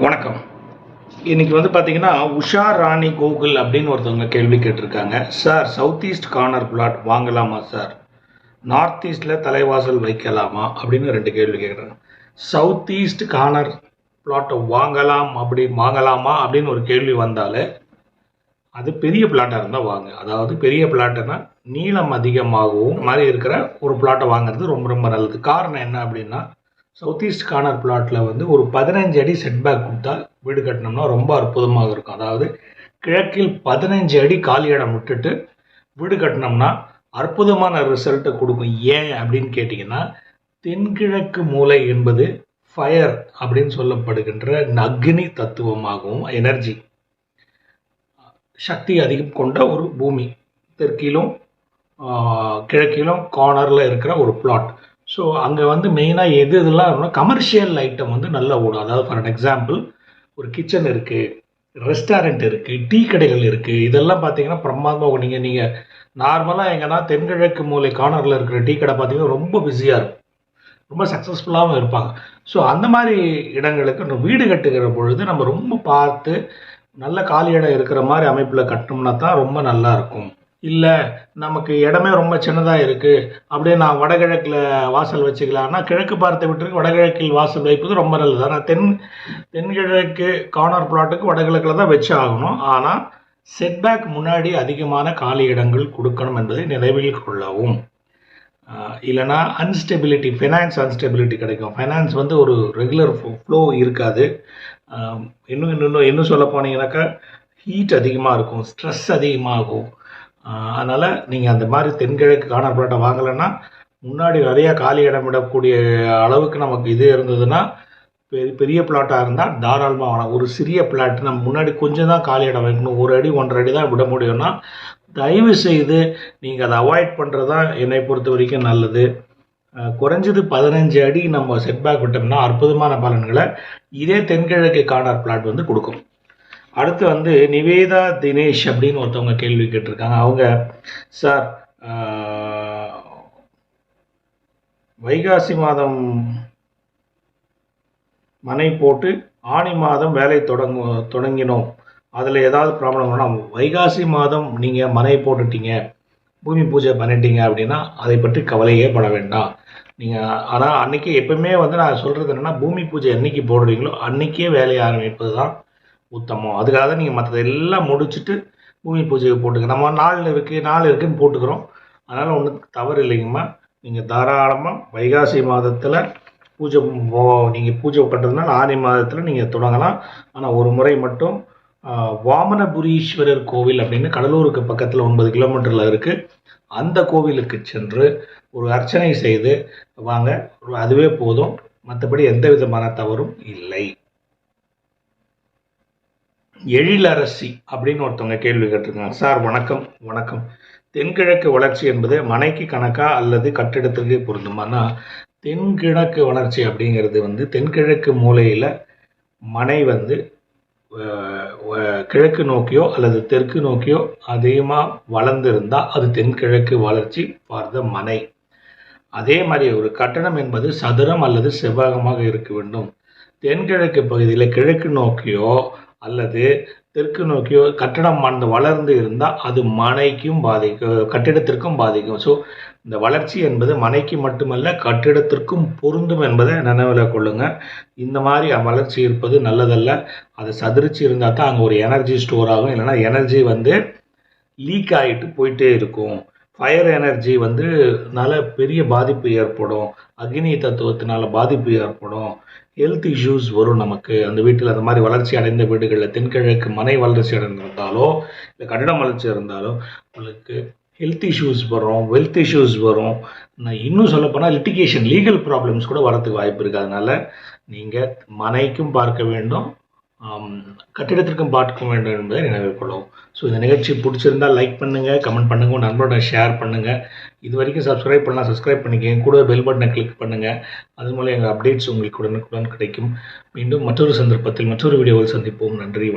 வணக்கம். இன்னைக்கு வந்து பார்த்தீங்கன்னா உஷா ராணி கோகுல் அப்படின்னு ஒருத்தவங்க கேள்வி கேட்டிருக்காங்க. Sir south east corner plot வாங்கலாமா சார் நார்த் ஈஸ்டில் தலைவாசல் வைக்கலாமா அப்படின்னு ரெண்டு கேள்வி கேட்குறாங்க சவுத் ஈஸ்ட் கார்னர் பிளாட்டை வாங்கலாம் அப்படி வாங்கலாமா அப்படின்னு ஒரு கேள்வி வந்தாலே அது பெரிய பிளாட்டாக இருந்தால் வாங்க. அதாவது பெரிய பிளாட்டுனா நீளம் அதிகமாகவும் மாதிரி இருக்கிற ஒரு பிளாட்டை வாங்குறது ரொம்ப ரொம்ப நல்லது. காரணம் என்ன அப்படின்னா சவுத் ஈஸ்ட் கார்னர் பிளாட்டில் வந்து ஒரு பதினஞ்சு அடி செட்பேக் கொடுத்தா வீடு கட்டினோம்னா ரொம்ப அற்புதமாக இருக்கும். அதாவது கிழக்கில் பதினஞ்சு அடி காலி இடம் விட்டுட்டு வீடு கட்டினோம்னா அற்புதமான ரிசல்ட்டை கொடுக்கும். ஏன் அப்படின்னு கேட்டிங்கன்னா தென்கிழக்கு மூலை என்பது ஃபயர் அப்படின்னு சொல்லப்படுகின்ற அக்னி தத்துவமாகவும் எனர்ஜி சக்தி அதிகம் கொண்ட ஒரு பூமி. தெற்கிலும் கிழக்கிலும் கார்னரில் இருக்கிற ஒரு பிளாட் ஸோ அங்கே வந்து மெயினாக எது இதெல்லாம் கமர்ஷியல் ஐட்டம் வந்து நல்லா ஓடும். அதாவது ஃபார் அன் எக்ஸாம்பிள் ஒரு கிச்சன் இருக்குது ரெஸ்டாரண்ட் இருக்குது டீ கடைகள் இருக்குது இதெல்லாம் பார்த்தீங்கன்னா பிரமாதமாக நீங்கள் நீங்கள் நார்மலாக எங்கன்னா தென்கிழக்கு மூலை கார்னரில் இருக்கிற டீ கடை பார்த்தீங்கன்னா ரொம்ப பிஸியாக இருக்கும். ரொம்ப சக்ஸஸ்ஃபுல்லாகவும் இருப்பாங்க. ஸோ அந்த மாதிரி இடங்களுக்கு நம்ம வீடு கட்டுகிற பொழுது நம்ம ரொம்ப பார்த்து நல்ல காலி இடம் இருக்கிற மாதிரி அமைப்பில் கட்டினோம்னா தான் ரொம்ப நல்லா இருக்கும். இல்லை நமக்கு இடமே ரொம்ப சின்னதாக இருக்குது அப்படியே நான் வடகிழக்கில் வாசல் வச்சுக்கலாம்னா கிழக்கு பார்த்து விட்டுருக்கு வடகிழக்கில் வாசல் வைப்பது ரொம்ப நல்லது. ஆனால் தென் தென்கிழக்கு கார்னர் பிளாட்டுக்கு வடகிழக்கில் தான் வச்சு ஆகணும். ஆனால் செட்பேக் முன்னாடி அதிகமான காலி இடங்கள் கொடுக்கணும் என்பதை நினைவில் கொள்ளவும். இல்லைனா இல்லைன்னா அன்ஸ்டெபிலிட்டி ஃபைனான்ஸ் அன்ஸ்டெபிலிட்டி கிடைக்கும். ஃபைனான்ஸ் வந்து ஒரு ரெகுலர் ஃப்ளோ இருக்காது. இன்னும் இன்னும் இன்னும் சொல்ல போனீங்கன்னாக்கா ஹீட் அதிகமாக இருக்கும் ஸ்ட்ரெஸ் அதிகமாகும். அதனால் நீங்கள் அந்த மாதிரி தென்கிழக்கு கார்னர் பிளாட்டை வாங்கலைன்னா முன்னாடி நிறையா காலி இடம் விடக்கூடிய அளவுக்கு நமக்கு இது இருந்ததுன்னா பெரிய பெரிய பிளாட்டாக இருந்தால் தாராளமாக வாங்கலாம். ஒரு சிறிய பிளாட் நம்ம முன்னாடி கொஞ்சம் தான் காலி இடம் வைக்கணும். ஒரு அடி ஒன்றரை அடி தான் விட முடியும்னா தயவு செய்து நீங்கள் அதை அவாய்ட் பண்ணுறது தான் என்னை பொறுத்த வரைக்கும் நல்லது. குறைஞ்சது பதினஞ்சு அடி நம்ம செட்பேக் விட்டோம்னா அற்புதமான பலன்களை இதே தென்கிழக்கு கார்னர் பிளாட் வந்து கொடுக்கும். அடுத்து வந்து நிவேதா தினேஷ் அப்படின்னு ஒருத்தவங்க கேள்வி கேட்டிருக்காங்க. அவங்க சார் வைகாசி மாதம் மனை போட்டு ஆணி மாதம் வேலை தொடங்கு தொடங்கினோம். அதில் ஏதாவது ப்ராப்ளம் வேணும் வைகாசி மாதம் நீங்கள் மனை போட்டுட்டீங்க. பூமி பூஜை பண்ணிட்டீங்க அப்படின்னா அதை பற்றி கவலையே பட வேண்டாம். நீங்கள் ஆனால் அன்றைக்கி எப்பவுமே வந்து நான் சொல்கிறது என்னென்னா பூமி பூஜை என்றைக்கு போடுறீங்களோ அன்றைக்கே வேலையை ஆரம்பிப்பது தான் உத்தமம் அதுக்காக தான் நீங்கள் மற்றது எல்லாம் முடிச்சுட்டு பூமி பூஜையை போட்டுக்க நம்ம நாலு இருக்குது நாள் இருக்குதுன்னு போட்டுக்கிறோம். அதனால் ஒன்றும் தவறு இல்லைங்கம்மா. நீங்கள் தாராளமாக வைகாசி மாதத்தில் பூஜை நீங்கள் பூஜை பண்ணுறதுனால ஆனி மாதத்தில் நீங்கள் தொடங்கலாம். ஆனால் ஒரு முறை மட்டும் வாமனபுரீஸ்வரர் கோவில் அப்படின்னு கடலூருக்கு பக்கத்தில் ஒன்பது கிலோமீட்டரில் இருக்குது அந்த கோவிலுக்கு சென்று ஒரு அர்ச்சனை செய்து வாங்க அதுவே போதும். மற்றபடி எந்த விதமான தவறும் இல்லை. எழிலரசி அப்படின்னு ஒருத்தவங்க கேள்வி கேட்டிருக்காங்க. சார் வணக்கம் வணக்கம். தென்கிழக்கு வளர்ச்சி என்பது மனைக்கு கணக்கா அல்லது கட்டிடத்திற்கு பொருந்துமானா? தென்கிழக்கு வளர்ச்சி அப்படிங்கிறது வந்து தென்கிழக்கு மூலையில் மனை வந்து கிழக்கு நோக்கியோ அல்லது தெற்கு நோக்கியோ அதிகமாக வளர்ந்திருந்தால் அது தென்கிழக்கு வளர்ச்சி ஃபார் த மனை. அதே மாதிரி ஒரு கட்டணம் என்பது சதுரம் அல்லது செவ்வகமாக இருக்க வேண்டும். தென்கிழக்கு பகுதியில் கிழக்கு நோக்கியோ அல்லது தெற்கு நோக்கியோ கட்டடம் அந்த வளர்ந்து இருந்தால் அது மனைக்கும் பாதிக்கும் கட்டிடத்திற்கும் பாதிக்கும். ஸோ இந்த வளர்ச்சி என்பது மனைக்கு மட்டுமல்ல கட்டிடத்திற்கும் பொருந்தும் என்பதை நினைவில் கொள்ளுங்க. இந்த மாதிரி வளர்ச்சி இருப்பது நல்லதல்ல. அது சதுரிச்சு இருந்தால் தான் அங்கே ஒரு எனர்ஜி ஸ்டோர் ஆகும். இல்லைன்னா எனர்ஜி வந்து லீக் ஆகிட்டு போயிட்டே இருக்கும். ஃபயர் எனர்ஜி வந்து னால பெரிய பாதிப்பு ஏற்படும். அக்னி தத்துவத்தினால பாதிப்பு ஏற்படும். ஹெல்த் இஷ்யூஸ் வரும் நமக்கு. அந்த வீட்டில் அந்த மாதிரி வளர்ச்சி அடைந்த வீடுகளில் தென்கிழக்கு மனை வளர்ச்சி அடைந்திருந்தாலோ இல்லை கட்டிடம் வளர்ச்சி இருந்தாலோ உங்களுக்கு ஹெல்த் இஷ்யூஸ் வரும் வெல்த் இஷ்யூஸ் வரும். நான் இன்னும் சொல்லப்போனால் லிட்டிகேஷன் லீகல் ப்ராப்ளம்ஸ் கூட வரத்துக்கு வாய்ப்பு இருக்குது அதனால் நீங்கள் மனைக்கும் பார்க்க வேண்டும் கட்டிடத்திற்கும் பார்க்க வேண்டும் என்பதை நினைவில் கொள்ளவும் ஸோ இந்த நிகழ்ச்சி பிடிச்சிருந்தால் லைக் பண்ணுங்கள் கமெண்ட் பண்ணுங்கள் உங்கள் நண்பரோட ஷேர் பண்ணுங்கள் இது வரைக்கும் சப்ஸ்கிரைப் பண்ணலாம் சப்ஸ்கிரைப் பண்ணிக்கங்க. கூட பெல் பட்டனை கிளிக் பண்ணுங்கள் அது மூலம் எங்கள் அப்டேட்ஸ் உங்களுக்கு உடனுக்குடன் கிடைக்கும். மீண்டும் மற்றொரு சந்தர்ப்பத்தில் மற்றொரு வீடியோவில் சந்திப்போம். நன்றி வணக்கம்.